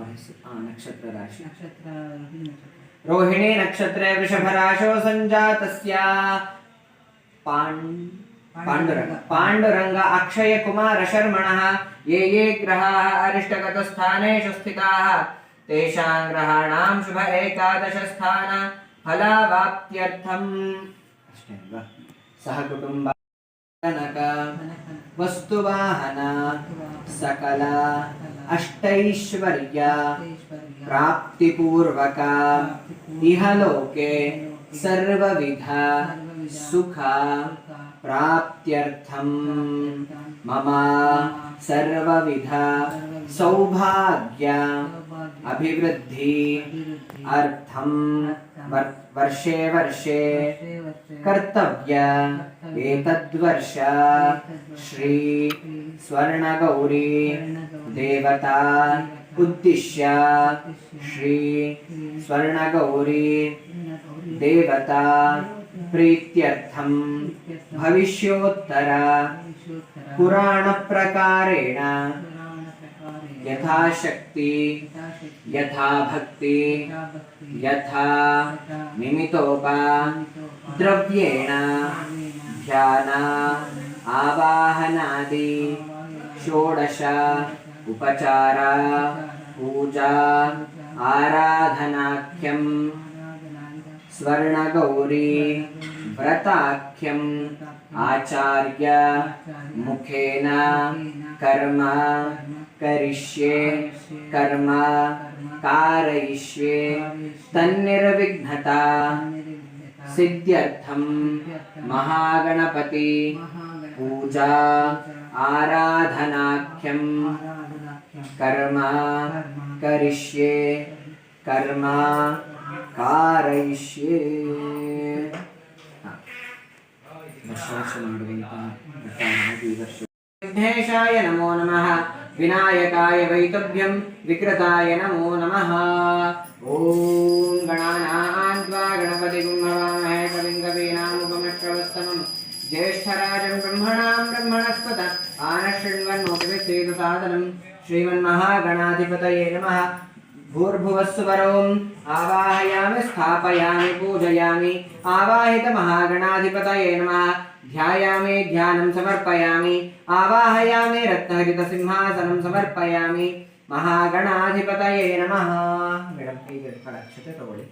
नक्षत्र राशि नक्षत्र। रोहिणी नक्षत्रे वृषभराशो सञ्जातस्य पाण् पाण्डुरङ्ग पाण्डुरङ्ग अक्षयकुमारशर्मणः ये ये ग्रहाः अरिष्टगतस्थानेषु स्थिताः। तेषां ग्रहाणां शुभ एकादशस्थान। फलावाप्त्यर्थम्। अष्टैव। सह कुटुम्ब कनक वस्तुवाहन सकल अष्टैश्वर्य प्राप्तिपूर्वक इह सर्वविधा। सुख प्राप्त मम सर्वविध सौभाग्य अभिवृद्धि अर्थं वर्षे वर्षे कर्तव्य एतद्वर्ष। श्री स्वर्णगौरी देवता उद्दिश्य। श्री स्वर्णगौरी देवता। प्रीत्यर्थं भविष्योत्तर। पुराणप्रकारेण। यथाशक्ति। यथा भक्ति यथा निमितोपा। द्रव्येण। ध्यान। आवाहनादि। षोडश। उपचार। पूजा। आराधनाख्यं स्वर्णगौरी, व्रताख्यम्, आचार्य, मुखेन, कर्म, करिष्ये, कर्म, कारयिष्ये, तन्निर्विघ्नता सिद्ध्यर्थं महागणपति, पूजा आराधनाख्यं कर्म, करिष्ये కర్మ కారయిష్యే విఘ్నేశాయ నమో నమ. వినాయకాయ వైతభ్యం విక్రతాయ నమో నమ. ఓం గణానాన్ ద్వా గణపతి గుంభవామహే కవిం కవీనాముపమశ్రవస్తమం జ్యేష్ఠరాజం బ్రహ్మణాం బ్రహ్మణస్పత ఆనశృణ్వన్నోపి శ్రీమన్మహాగణాధిపతయే నమ. ब्रह्मणां ब्रह्मणस्पत आनशृण्वन्नोपविश्वेदसादनं श्रीमन्महागणाधिपतये नमः भूर्भुवस्सुवरोम् आवाहयामि स्थापयामि पूजयामि आवाहितमहागणाधिपतये नमः ध्यायामि ध्यानं समर्पयामि आवाहयामि रत्नहरितसिंहासनं समर्पयामि महागणाधिपतये नमः ಮೇಡಮ್ ಕೈಗೆ ಫಲ ಅಕ್ಷತೆ ತಗೊಳ್ಳಿ